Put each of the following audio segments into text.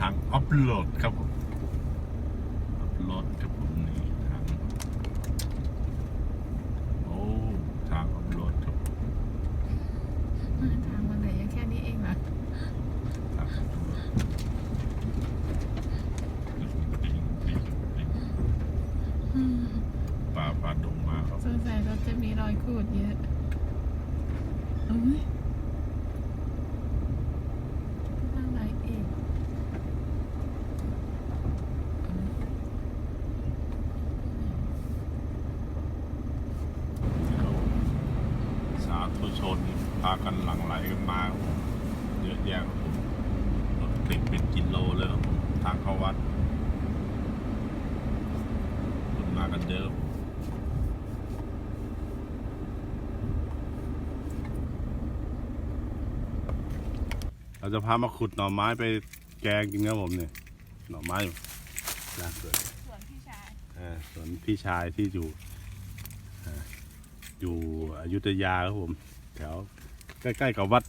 ทางอัพโหลดครับผมอัพโหลดครับผมนี่ทางโอ้ทางอัพโหลดครับทางมันเหลือแค่นี้เองเหรอทางอัพโหลดป่าป่าดงมาครับสงสัยรถจะมีรอยขูดเยอะเอ้ยทางไหนอีก สาธุชนพากันหลั่งไหลกันมาครับผมเยอะแยะครับผมรถติดเป็นกิโลเลยครับผมทางเข้าวัดคนมากันเยอะครับผมเรา จะพามาขุดหน่อไม้ไปแกงกินครับผมเนี่ยหน่อไม้น่าเกิดส่วนพี่ชายอ่าส่วนพี่ชายที่อยู่อ่าอยู่อยุธยาครับผม แถวใกล้ๆกับวัด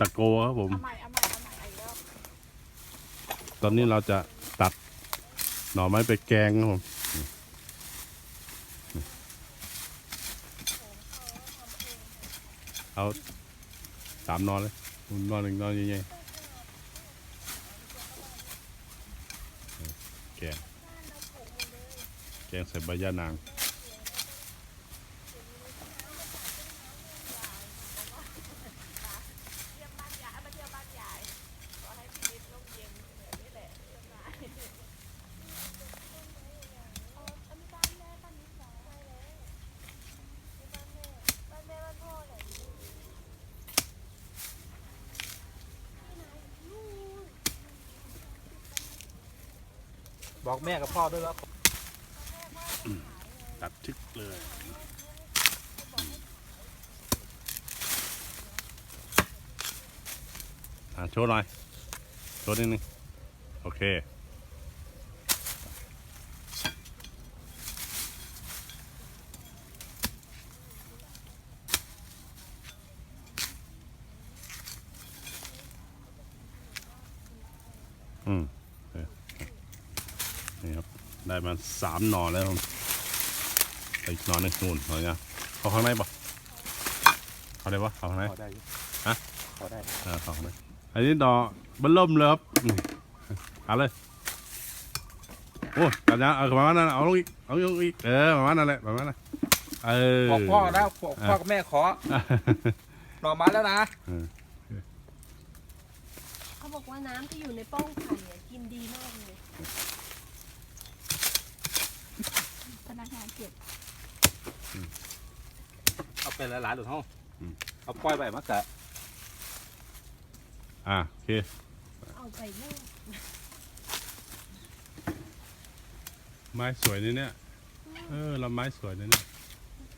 ตะโกครับผม เอาใหม่เอาใหม่เอาใหม่อีกรอบตอนนี้เราจะตัดหน่อไม้ไปแกงครับผมเอาสามนอนเลยนอนหนึ่งนอนยังไงแกงแก งใส่ใบย่านางบอกแม่กับพ่อด้วยว่า ตัดทึกเลยอ่าโชว์หน่อย โชว์นิดนึง โอเค อืมโอเคนี่ครับ ได้มาสามหน่อแล้วครับอีกหน่อหนึงนู่นหน่อยนะเขาข้างในปะเขาได้ปะเขาข้างในขอได้อยู่ฮะขอได้ เออเขาข้างในอันนี้หน่อเบันล่มเลยครับนี่เอาเลยโอ้กันนะเอาประมาณนั้นเอาลงอีกเอาลงอีกเออประมาณนั้นแหละประมาณนั้นเออ บอกพ่อนะบอกพ่อกับแม่ขอหน่อไม้แล้วนะ เขาบอกว่าน้ำที่อยู่ในป้องไข่เนี่ยกินดีมากเลย พนักงาน เก็บเอาไปหลายๆหลุดห้องอืม เอาปล่อยไปมากะอะโอเคเอาไปนึ่งไม้สวยนี่เนี่ยเออลำไม้สวยนี่เนี่ย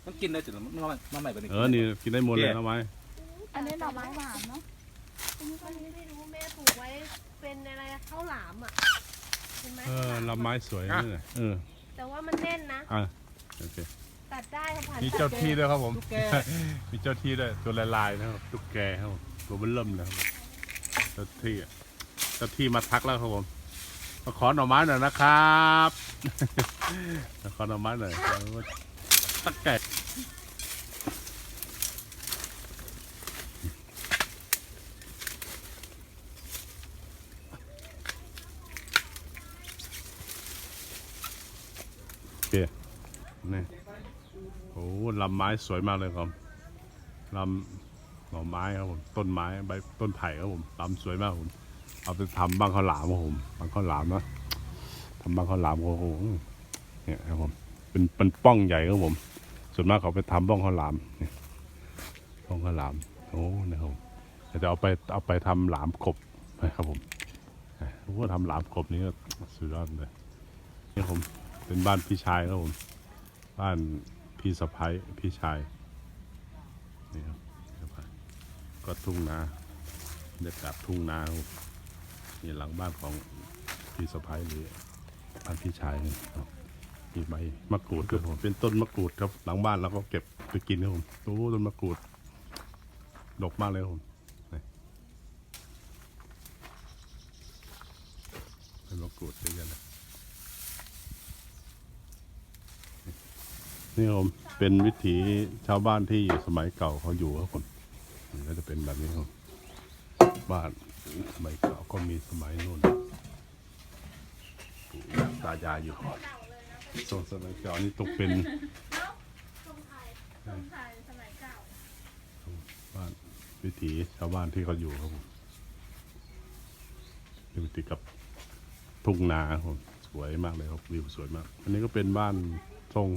มันกินได้จุดมันมามาใหม่กว่านี้เออนี่กินได้หมดเลยลำไม้อันนี้หน่อไม้หวานเนาะอันนี้ก็ไม่รู้แม่ปลูกไว้เป็นอะไรอะข้าวหลามอะเห็นไหมเออลำไม้สวยนี่เนี่ยเออแต่ว่ามันแน่นนะอะ โอเคตัดได้ค่ะผ่านมีเจ้าที่ด้วยครับผมลูกแก มีเจ้าที่ด้วยตัวลายลายๆนะครับตุ๊กแกครับผมตัวเบิ้ลเริ่มเลยครับเจ้าที่อะเจ้าที่มาทักแล้วครับผมมาขอหน่อไม้หน่อยนะครับ มาขอหน่อไม้หน่อยเอาว่าตักแกะโอเค นี่โอ้ลำไม้สวยมากเลยครับลำหน่อไม้ครับผมต้นไม้ใบต้นไผ่ครับผมลำสวยมากครับผมเอาไปทำบ้างข้าวหลามครับผมบ้างข้าวหลามนะทำบ้างข้าวหลามโอ้โหเนี่ยครับผมเป็นเป็นป้องใหญ่ครับผม ส่วนมากเขาไปทำบ้องข้าวหลามเนี่ยบ้องข้าวหลามโอ้นะครับผมจะเอาไปเอาไปทำหลามกบนะครับผมโอ้ทำหลามกบนี่ก็สุดยอดเลยนี่ผมเป็นบ้านพี่ชายครับผม บ้านพี่สะพ้ายพี่ชายนี่ครับก็ทุ่งนาบรรยากาศทุ่งนานี่หลังบ้านของพี่สะพ้ายหรือบ้านพี่ชายนี่ครับมีใบมะกรูดครับผมเป็นต้นมะกรูดครับ หลังบ้านเราก็เก็บไปกินครับผมโอ้ต้นมะกรูดดกมากเลยครับผมนี่ นี่ผมเป็นวิถีชาวบ้านที่สมัยเก่าเขาอยู่ครับผมมันก็จะเป็นแบบนี้ครับบ้านสมัยเก่าก็มีสมัยนู่นปู่ย่าตายายอยู่โซนสมัยเก่านี่ตกเป็นทรงไทยทรงไทยสมัยเก่าบ้านวิถีชาวบ้านที่เขาอยู่ครับผมเป็นวิถีกับทุ่งนาครับผมสวยมากเลยครับวิวสวยมาก อันนี้ก็เป็นบ้านทรง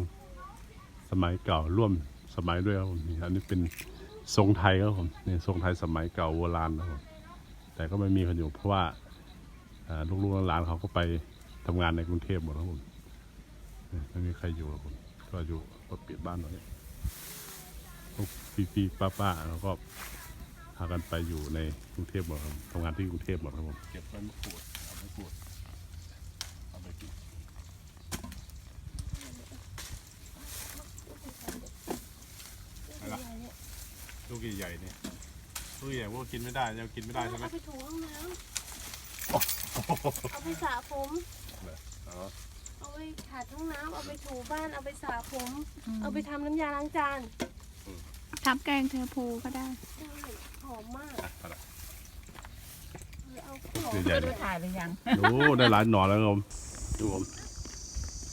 สมัยเก่าร่วมสมัยด้วยครับผมอันนี้เป็นทรงไทยครับผมนี่ทรงไทยสมัยเก่าโบราณนะครับผมแต่ก็ไม่มีคนอยู่เพราะว่าลูกๆหลานเขาก็ไปทำงานในกรุงเทพหมดแล้วผมไม่มีใครอยู่ครับผมก็อยู่ก็ปิดบ้านหน่อยพวกพี่ๆป้าๆแล้วก็พากันไปอยู่ในกรุงเทพหมดครับทำงานที่กรุงเทพหมดครับผมเก็บใบมะกรูดเอามะกรูดเอาไปกิน ลูกใหญ่ๆเนี่ยลูกใหญ่พวกกินไม่ได้ยังกินไม่ได้ใช่ไหมเอาไปถูห้องน้ำเอาไปสระผมอ๋อเอาไปขัดห้องน้ำเอาไปถูบ้านเอาไปสระผม เอาไปทำน้ำยาล้างจานทำแกงเทพูก็ได้ใช่หอมมากอะเอาละเออเอาหอมลูกใหญ่ๆดูเนี่ยถ่ายไปยังโอ้ได้หลายหน่อแล้วครับผมดูผม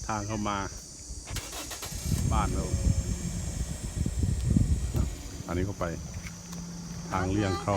ทางเข้ามา บ้านเรา อันนี้ก็ไปทางเลี่ยงเข้า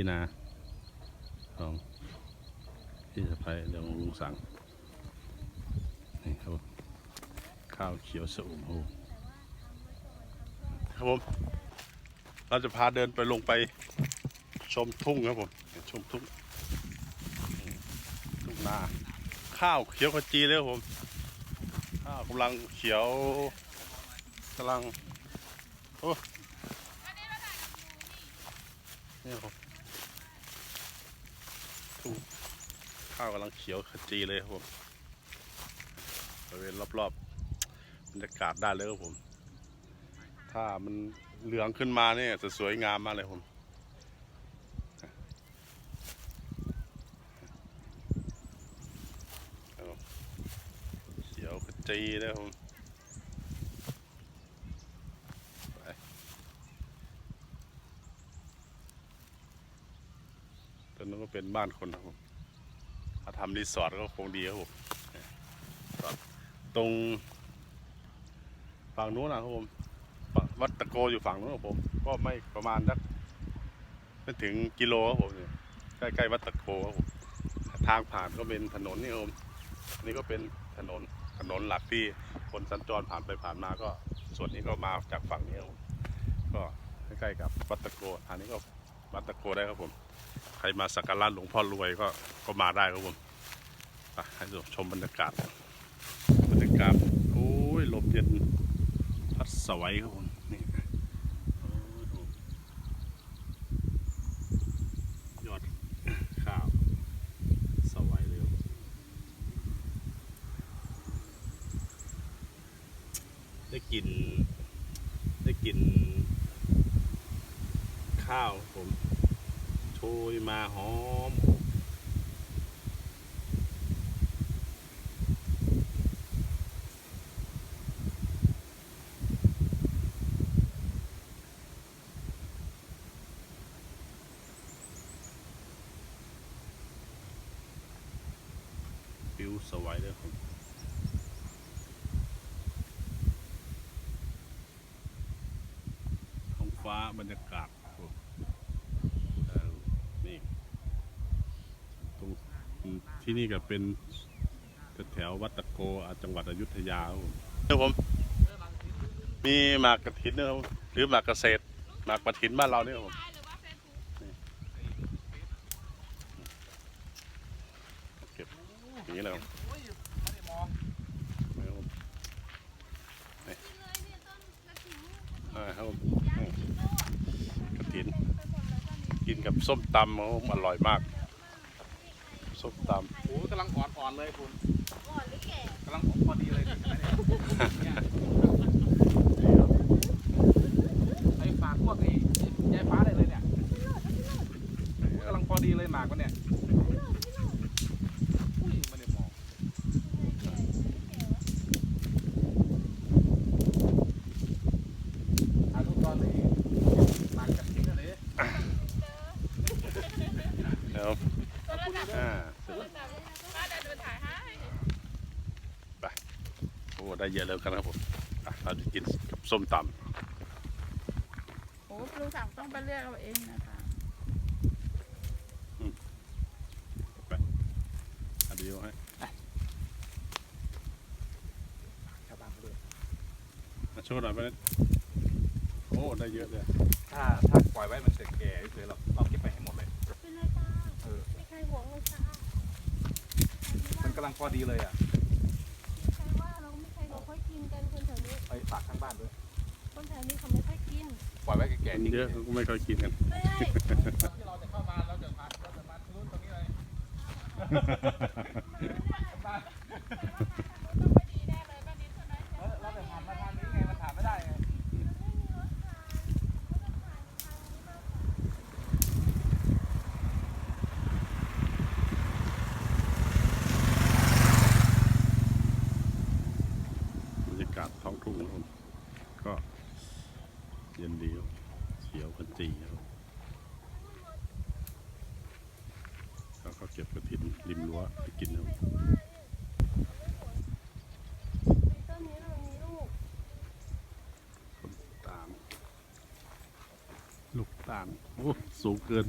ที่นาของที่สะพายเดี๋ยวลุงสั่งนี่ครับผมข้าวเขียวสะอุ่มโอครับผม เราจะพาเดินไปลงไปชมทุ่งครับผมชมทุ่งทุ่งนาข้าวเขียวขจีเลยครับผมข้าวกำลังเขียวกำลังโอ้นี่ครับทุ่ง ข้าวกำลังเขียวขจีเลยครับผมบริเวณรอบๆบรรยากาศได้เลยครับผม ถ้ามันเหลืองขึ้นมาเนี่ยจะสวยงามมากเลยผมเขียวขจีเลยผมไปตรงนั้นก็เป็นบ้านคนนะครับผมาทำรีสอร์ทก็คงดีครับผมตรงฝั่งนู้นนะครับผมวัดตะโกอยู่ฝั่งนู้นครับผม ก็ไม่ประมาณสักไม่ถึงกิโลครับผมใกล้ๆวัดตะโกครับผมทางผ่านก็เป็นถนนนี่ครับผมนนี่ก็เป็นถนนถนนหลักที่คนสัญจรผ่านไปผ่านมาก็ส่วนนี้ก็มาจากฝั่งนี้ครับผมก็ใกล้ๆกับวัดตะโกอันนี้ก็ วัดตะโกได้ครับผม ใครมาสักการะหลวงพ่อรวยก็ก็มาได้ครับผมให้ดูชมบรรยากาศบรรยากาศโอ้ยลมเย็นพัดสวยครับผมนี่โอ้โหยอดข้าวสวยเลยได้กลินได้กลินข้าวผม ยมาหอมฟิวสวยเลยครับท้องฟ้าบรรยากาศ ที่นี่ก็เป็นแถววัดตะโกจังหวัดอยุธยาครับผม มีหมากกระถินนะครับหรือหมากเกษตรหมากกระถินบ้านเราเนี่ยครับผมเก็บนี้เลยครับกระถิน กินกับส้มตำมันอร่อยมาก ส้มตโอ้ยกำลังอ่อนๆเลยคุณก่อนหรือแก่กำลังพอดีเลยเห็นไหมเนี่ยเนี่ยำนี่ครับไอ้ฝากพวกไอ้ยายฟ้าได้เลยเนี่ยกำลังพอดีเลยหมากมันเนี่ยอุ้ยไม่ได้มองถ่ายรูปตอนนี้หมากกับทิ้งเลย แล้วอ่าเสร็จแล้ว ป้าเดินดูถ่ายให้ โอ้ ได้เยอะแล้วกันครับผมอะเราจะกินกับส้มตโอ้ลุงสั่งต้องไปเรียกเอาเองนะคะำอันเดียวให้ชาวบ้านเขาด้วยมาโชว์หน่อยไปนะโอ้ได้เยอะเลยถ้าถ้าปล่อยไว้มันจะแก่เฉยๆเราเราเก็บไปให้หมดเลย เป็นไรตาเออ ไม่ใครหวงเลยตามันกำลังพอดีเลยอะ กินกันคนแถวนี้ ไปฝากข้างบ้านด้วย คนแถวนี้เขาไม่ค่อยกิน ปล่อยไว้แก่กินๆทิ้งเยอะเขาก็ไม่ค่อยกินกันไม่ได้ที่เราจะเข้ามาเราจะมาเราจะมาลุ้นตรงนี้เลยเออเราจะผ่านมาทางนี้ไงมันผ่านไม่ได้ไง บรรยากาศท้องทุ่งครับผมก็เย็นดีครับเขียวขจีครับแล้วก็เก็บกระถินริมรั้วไปกินครับ ต้นนี้เรามีลูก ต้นตาลลูก ตาโอ้สูงเกิน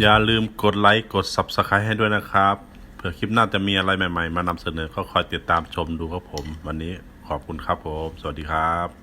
อย่าลืมกดไลค์ กด Subscribe ให้ด้วยนะครับ เผื่อคลิปหน้าจะมีอะไรใหม่ ๆ มานำเสนอ ก็คอยติดตามชมดูครับผม วันนี้ขอบคุณครับผม สวัสดีครับ